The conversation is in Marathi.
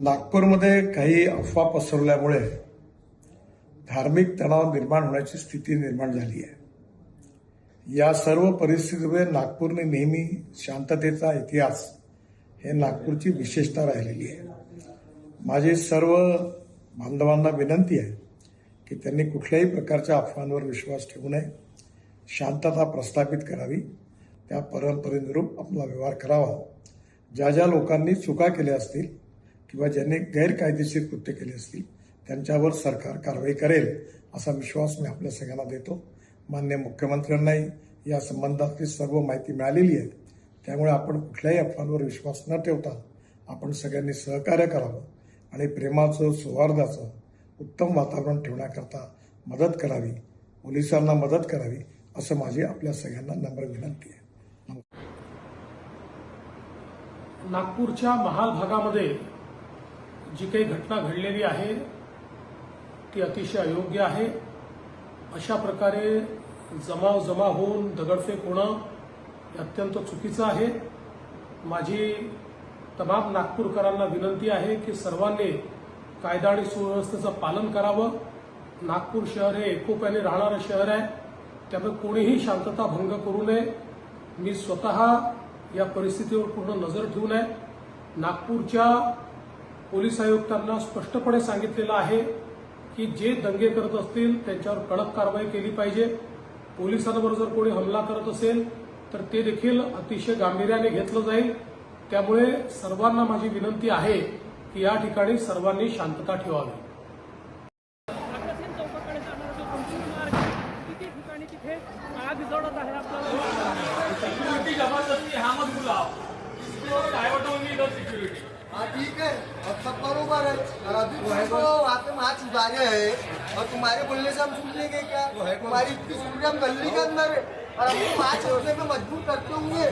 नागपूरमध्ये काही अफवा पसरवल्यामुळे धार्मिक तणाव निर्माण होण्याची स्थिती निर्माण झाली आहे. या सर्व परिस्थितीमुळे नागपूरने नेहमी शांततेचा इतिहास हे नागपूरची विशेषता राहिलेली आहे. माझी सर्व बांधवांना विनंती आहे की त्यांनी कुठल्याही प्रकारच्या अफवांवर विश्वास ठेवू नये. शांतता प्रस्थापित करावी. त्या परंपरेनुरूप आपला व्यवहार करावा. ज्या ज्या लोकांनी चुका केल्या असतील किंवा ज्यांनी गैरकायदेशीर कृत्य केले असतील त्यांच्यावर सरकार कारवाई करेल असा विश्वास मी आपल्या सगळ्यांना देतो. मान्य मुख्यमंत्र्यांनाही या संबंधातली सर्व माहिती मिळालेली आहे. त्यामुळे आपण कुठल्याही अफवांवर विश्वास न ठेवता आपण सगळ्यांनी सहकार्य करावं आणि प्रेमाचं सौहार्दाचं उत्तम वातावरण ठेवण्याकरता मदत करावी पोलिसांना मदत करावी असं माझी आपल्या सगळ्यांना नम्र विनंती आहे. नागपूरच्या महाल भागामध्ये जी काही घटना घडलेली आहे ती अतिशय अयोग्य आहे. अशा प्रकारे जमाव जमा होऊन दगडफेक होणं अत्यंत चुकीचं आहे. माझी तमाम नागपूरकरांना विनंती आहे की सर्वांनी कायदा आणि सुव्यवस्थेचं पालन करावं. नागपूर शहर हे एकोप्याने राहणारं शहर आहे. त्यामुळे कोणीही शांतता भंग करू नये. मी स्वतः या परिस्थितीवर पूर्ण नजर ठेवून आहे नागपूरच्या पोलीस आयुक्तांना स्पष्टपणे सांगितलेलं आहे की जे दंगे करत असतील त्यांच्यावर कडक कारवाई केली पाहिजे. पोलिसांवर जर कोणी हमला करत असेल तर ते देखील अतिशय गांभीर्याने घेतलं जाईल. त्यामुळे सर्वांना माझी विनंती आहे की या ठिकाणी सर्वांनी शांतता ठेवावी. आग आहे आपल्याला? ठीक है। अब सब बरोबर है। और अभी तुमको वहाँ पे छुपा रहे हैं। और तुम्हारे बोलने से हम सुन लेंगे क्या? तुम्हारी इतनी सुन हम गली के अंदर है। और अभी हाथ छोड़ने में मजबूर करते हुए